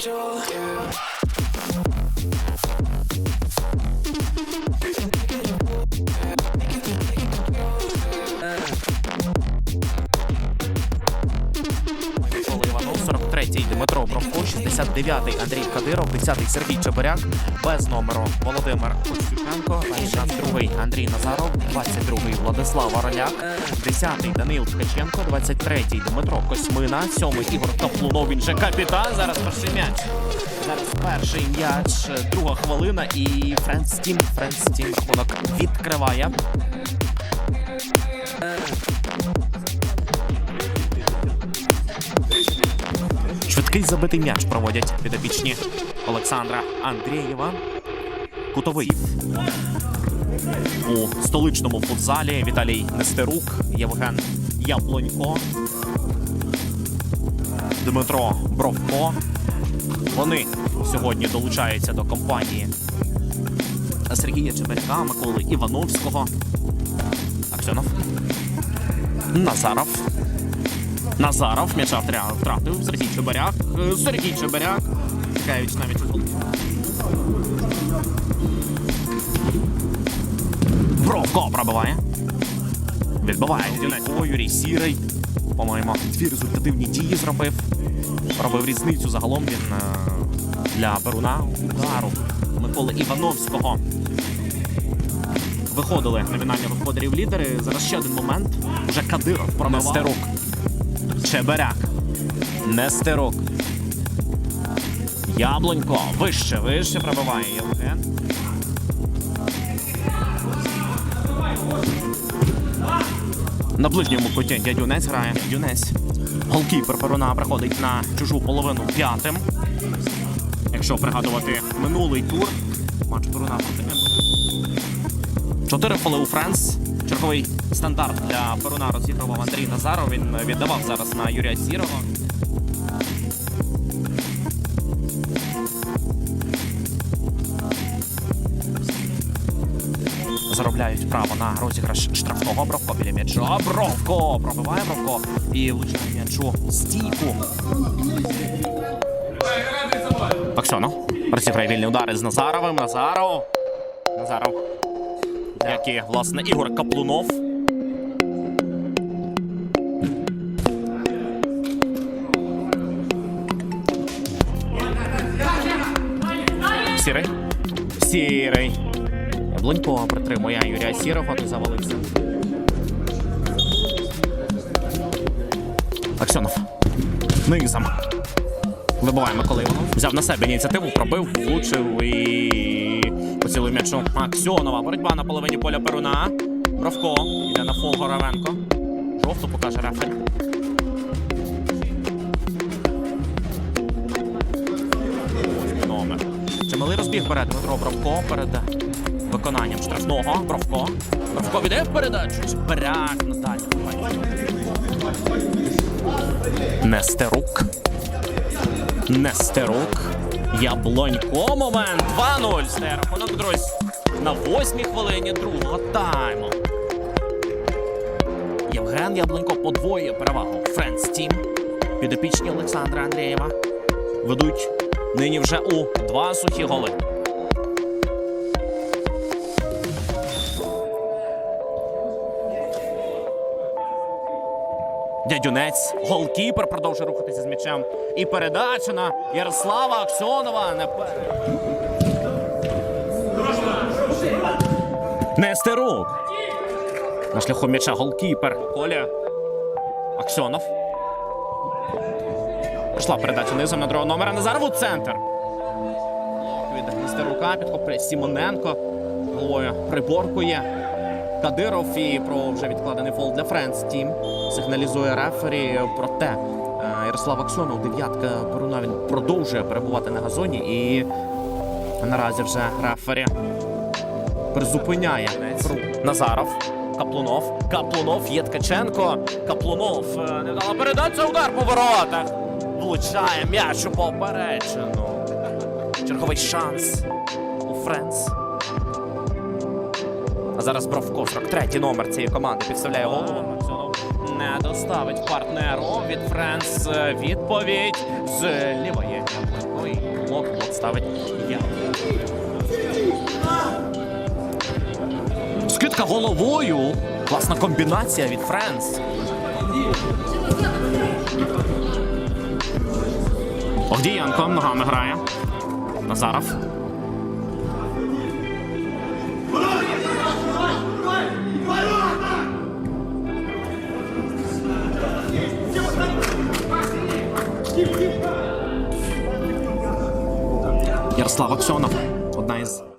Микола 59-й Андрій Кадиров, 10-й Сергій Чебиряк, без номеру Володимир Кучкенко, 62-й Андрій Назаров, 22-й Владислав Ороляк, 10-й Данил Ткаченко, 23-й Дмитро Косьмина, 7-й Ігор Топлунов. він же капітан. Зараз перший м'яч. Зараз перший м'яч, друга хвилина і Френс Тім, Френс Тім рахунок відкриває. Швидкий забитий м'яч проводять підопічні Олександра Андрієва. Кутовий у столичному футзалі Віталій Нестерук, Євген Яблонько, Дмитро Бровко. Вони сьогодні долучаються до компанії Сергія Чебелька, Миколи Івановського, Аксьонов, Назаров. Назаров м'яча втратив. Сергій Чебаряк. Е, Сергій Чебаряк. Чекають навіть футбол. Бровко пробиває. Відбиває. О, Юрій Сірий. По-моєму, дві результативні дії зробив. Робив різницю загалом він е, для Перуна удару Миколи Івановського. Виходили номінальні господарів лідери. Зараз ще один момент. Уже Кадиров пробивав. Нестерук. Чеберяк. Нестерук. Яблонько. Вище, вище пробиває Євген. На ближньому куті дядюнець грає. Дядюнець. Голкіпер Перуна приходить на чужу половину п'ятим. Якщо пригадувати минулий тур, матч Перуна проти Чотири фоли у Френс. Черговий стандарт для Перуна розігрував Андрій Назаров. Він віддавав зараз на Юрія Сірого. Заробляють право на розіграш штрафного Бровко біля м'яча. Бровко пробиває Бровко і влучає м'ячу стійку. Аксьонов розіграє вільні удари з Назаровим. Назаров. Назаров. Як і, власне, Ігор Каплунов. Сірий. Сірий. Яблонько притримує Юрія Сірого, той завалився. Аксьонов. Низом. Вибиває Микола Іванов. Взяв на себе ініціативу, пробив, влучив і поцілив м'ячу Аксьонова. Боротьба на половині поля Перуна. Бровко йде на фол Горовенко. Жовту покаже. Восьмий номер. Чималий розбіг вперед Дмитро Бровко перед виконанням штрафного. Бровко. Бровко віддає в передачу. Бряк на дальню. Нестерук. Нестерук. Яблонько. Момент. 2-0. Стає рахунок, друзі. На восьмій хвилині другого тайму. Євген Яблонько подвоює перевагу. Френс Тім. Підопічні Олександра Андрієва. Ведуть нині вже у два сухі голи. Дядюнець, голкіпер продовжує рухатися з м'ячем. І передача на Ярослава Аксьонова. Не пер- Нестерук. На шляху м'яча голкіпер. Коля. Аксьонов. Пішла передача низом на другого номера. Назаров у центр. Від Нестерука підхоплює Сімоненко. Головою приборкує. Кадиров і про вже відкладений фол для Френс Тім. Сигналізує рефері. Проте Ярослав Аксьонов, дев'ятка Перуна, він продовжує перебувати на газоні і наразі вже рефері призупиняє. Назаров. Каплунов. Каплунов є Ткаченко. Каплунов. е, Не дала передача. Удар по воротах. Влучає м'яч у попереджену. Черговий шанс у Френс. А зараз Бровко, 43-й номер цієї команди, підставляє голову. Не доставить партнеру від Френс. Відповідь з лівої. Ну і ставить я. Скидка головою. Класна комбінація від Френс. Огдієнко ногами грає. Назаров. Ярослав Аксьонов. Одна із